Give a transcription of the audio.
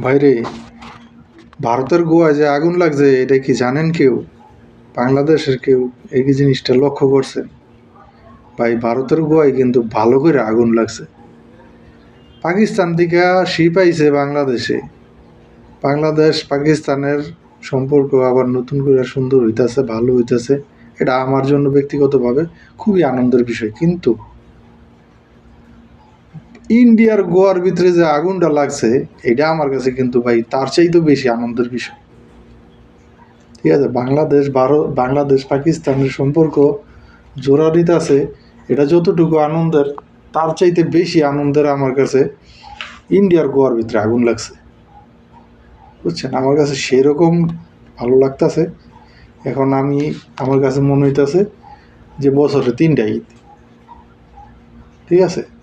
ভাইরে, ভারতের গোয়ায় যে আগুন লাগছে, এটা কি জানেন কেউ? বাংলাদেশের কেউ এই জিনিসটা লক্ষ্য করছেন ভাই, ভারতের গোয়ায় কিন্তু ভালো করে আগুন লাগছে। পাকিস্তান থেকে শিপ আইছে বাংলাদেশে। বাংলাদেশ, পাকিস্তানের সম্পর্ক আবার নতুন করে সুন্দর হইতাছে, ভালো হইতাছে। এটা আমার জন্য ব্যক্তিগতভাবে খুবই আনন্দের বিষয়। কিন্তু ইন্ডিয়ার গোয়ার ভিতরে যে আগুনটা লাগছে, এটা আমার কাছে কিন্তু ভাই তার চাইতেও বেশি আনন্দের বিষয়। ঠিক আছে, বাংলাদেশ, ভারত, বাংলাদেশ, পাকিস্তানের সম্পর্ক জোরারিত আছে, এটা যতটুকু আনন্দের, তার চাইতে বেশি আনন্দের আমার কাছে ইন্ডিয়ার গোয়ার ভিতরে আগুন লাগছে। বুঝছেন? আমার কাছে সেরকম ভালো লাগতাছে। এখন আমি, আমার কাছে মনে হইতাছে যে বছরে তিনটা ঈদ। ঠিক আছে?